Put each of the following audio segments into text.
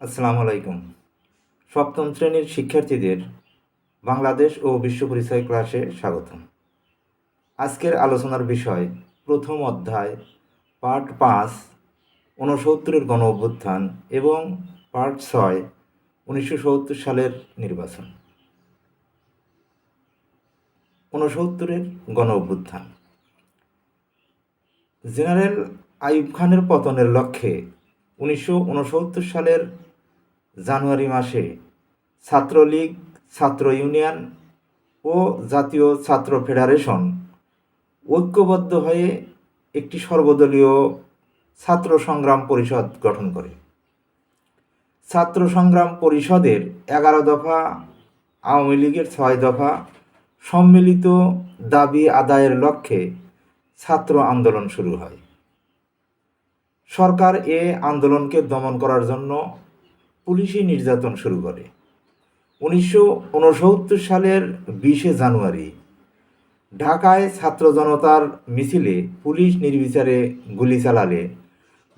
আসসালামু আলাইকুম। সপ্তম শ্রেণির শিক্ষার্থীদের বাংলাদেশ ও বিশ্ব পরিচয় ক্লাসে স্বাগতম। আজকের আলোচনার বিষয় প্রথম অধ্যায়, পার্ট পাঁচ, ঊনসত্তরের গণ অভ্যুত্থান এবং পার্ট ছয়, উনিশশো সত্তর সালের নির্বাচন। ঊনসত্তরের গণ অভ্যুত্থান। জেনারেল আইয়ুব খানের পতনের লক্ষ্যে উনিশশো উনসত্তর সালের জানুয়ারি মাসে ছাত্রলীগ, ছাত্র ইউনিয়ন ও জাতীয় ছাত্র ফেডারেশন ঐক্যবদ্ধ হয়ে একটি সর্বদলীয় ছাত্র সংগ্রাম পরিষদ গঠন করে। ছাত্র সংগ্রাম পরিষদের এগারো দফা, আওয়ামী লীগের ছয় দফা সম্মিলিত দাবি আদায়ের লক্ষ্যে ছাত্র আন্দোলন শুরু হয়। সরকার এ আন্দোলনকে দমন করার জন্য পুলিশি নির্যাতন শুরু করে। উনিশশো উনসত্তর সালের বিশে জানুয়ারি ঢাকায় ছাত্র জনতার মিছিলে পুলিশ নির্বিচারে গুলি চালালে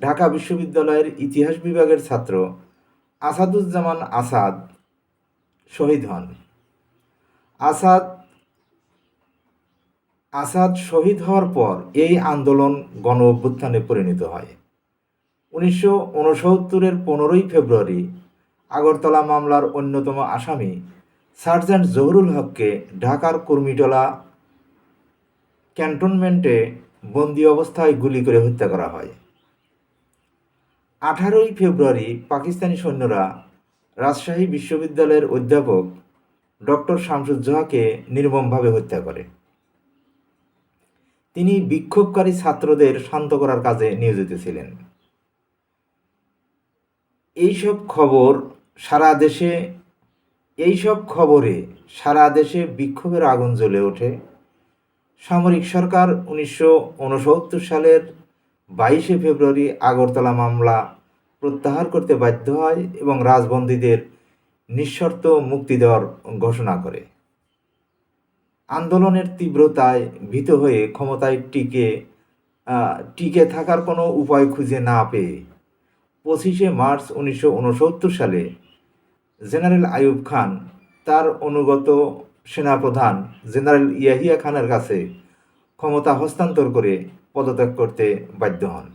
ঢাকা বিশ্ববিদ্যালয়ের ইতিহাস বিভাগের ছাত্র আসাদুজ্জামান আসাদ শহীদ হন। আসাদ আসাদ শহীদ হওয়ার পর এই আন্দোলন গণ অভ্যুত্থানে পরিণত হয়। উনিশশো উনসত্তরের পনেরোই ফেব্রুয়ারি আগরতলা মামলার অন্যতম আসামি, সার্জেন্ট জহুরুল হককে ঢাকার কর্মীটলা ক্যান্টনমেন্টে বন্দি অবস্থায় গুলি করে হত্যা করা হয়। আঠারোই ফেব্রুয়ারি পাকিস্তানি সৈন্যরা রাজশাহী বিশ্ববিদ্যালয়ের অধ্যাপক ডক্টর শামসুজ্জোহাকে নির্মমভাবে হত্যা করে। তিনি বিক্ষোভকারী ছাত্রদের শান্ত করার কাজে নিয়োজিত ছিলেন। এইসব খবর সারা দেশে এইসব খবরে সারা দেশে বিক্ষোভের আগুন জ্বলে ওঠে। সামরিক সরকার উনিশশো উনসত্তর সালের বাইশে ফেব্রুয়ারি আগরতলা মামলা প্রত্যাহার করতে বাধ্য হয় এবং রাজবন্দীদের নিঃশর্ত মুক্তি দেওয়ার ঘোষণা করে। আন্দোলনের তীব্রতায় ভীত হয়ে ক্ষমতায় টিকে টিকে থাকার কোনো উপায় খুঁজে না পেয়ে পঁচিশে মার্চ উনিশশো উনসত্তর সালে জেনারেল আইয়ুব খান, তার অনুগত সেনাপ্রধান জেনারেল ইয়াহিয়া খানের কাছে ক্ষমতা হস্তান্তর করে পদত্যাগ করতে বাধ্য হন।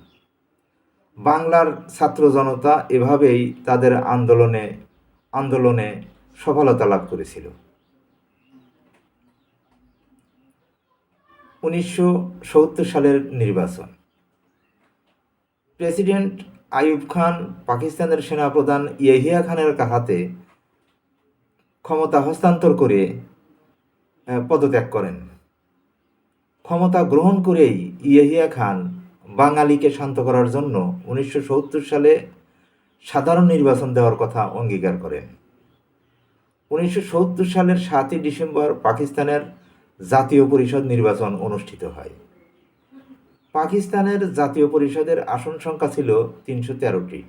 বাংলার ছাত্র জনতা এভাবেই তাদের আন্দোলনে আন্দোলনে সফলতা লাভ করেছিল। উনিশশো সত্তর সালের নির্বাচন। প্রেসিডেন্ট আইয়ুব খান, পাকিস্তানের সেনাপ্রধান ইয়াহিয়া খানের হাতে ক্ষমতা হস্তান্তর করে পদত্যাগ করেন। ক্ষমতা গ্রহণ করেই ইয়াহিয়া খান বাঙালিকে শান্ত করার জন্য উনিশশো সত্তর সালে সাধারণ নির্বাচন দেওয়ার কথা অঙ্গীকার করেন। উনিশশো সত্তর সালের সাতই ডিসেম্বর পাকিস্তানের জাতীয় পরিষদ নির্বাচন অনুষ্ঠিত হয়। পাকিস্তানের জাতীয় পরিষদের আসন সংখ্যা ছিল তিনশো তেরোটি।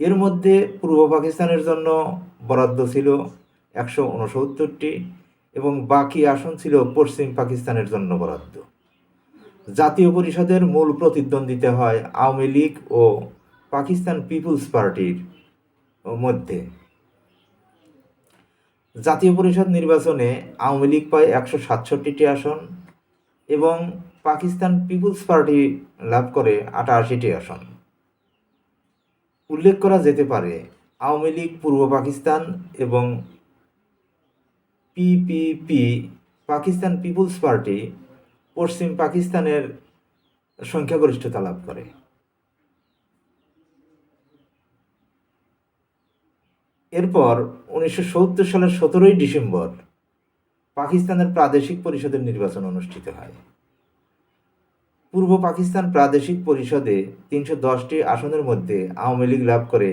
এর মধ্যে পূর্ব পাকিস্তানের জন্য বরাদ্দ ছিল একশো উনসত্তরটি এবং বাকি আসন ছিল পশ্চিম পাকিস্তানের জন্য বরাদ্দ। জাতীয় পরিষদের মূল প্রতিদ্বন্দ্বিতা হয় আওয়ামী লীগ ও পাকিস্তান পিপুলস পার্টির মধ্যে। জাতীয় পরিষদ নির্বাচনে আওয়ামী লীগ পায় একশো সাতষট্টিটি আসন এবং পাকিস্তান পিপুলস পার্টি লাভ করে আটাশিটি আসন। উল্লেখ করা যেতে পারে, আওয়ামী লীগ, পূর্ব পাকিস্তান এবং পিপিপি পাকিস্তান পিপুলস পার্টি পশ্চিম পাকিস্তানের সংখ্যাগরিষ্ঠতা লাভ করে। এরপর উনিশশো সত্তর সালের সতেরোই ডিসেম্বর পাকিস্তানের প্রাদেশিক পরিষদের নির্বাচন অনুষ্ঠিত হয়। পূর্ব পাকিস্তান প্রাদেশিক পরিষদে তিনশো দশটি আসনের মধ্যে আওয়ামী লীগ লাভ করে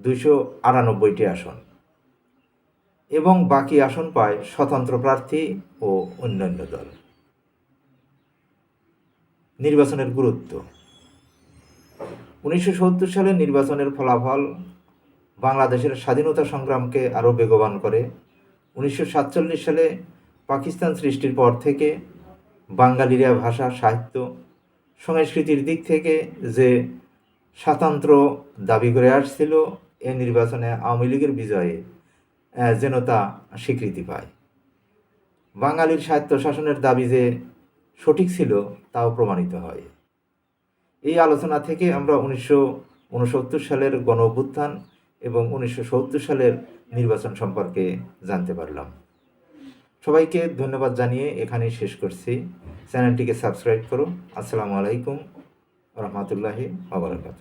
দুইশো আটানব্বইটি আসন। এবং বাকি আসন পায় স্বতন্ত্র প্রার্থী ও অন্যান্য দল। নির্বাচনের গুরুত্ব। উনিশশো সত্তর সালের নির্বাচনের ফলাফল বাংলাদেশের স্বাধীনতা সংগ্রামকে আরও বেগবান করে। উনিশশো সাতচল্লিশ সালে পাকিস্তান সৃষ্টির পর থেকে বাঙালিরা ভাষা, সাহিত্য সংস্কৃতির দিক থেকে যে স্বাতন্ত্র দাবি করে আসছিল, এ নির্বাচনে আওয়ামী লীগের বিজয়ে যেন তা স্বীকৃতি পায়। বাঙালির স্বায়ত্তশাসনের দাবি যে সঠিক ছিল, তাও প্রমাণিত হয়। এই আলোচনা থেকে আমরা উনিশশো উনসত্তর সালের গণ অভ্যুত্থান এবং উনিশশো সত্তর সালের নির্বাচন সম্পর্কে জানতে পারলাম। সবাইকে ধন্যবাদ জানিয়ে এখানেই শেষ করছি। চ্যানেলটিকে সাবস্ক্রাইব করুন। আসসালামু আলাইকুম রহমতুল্লাহি আবরকাত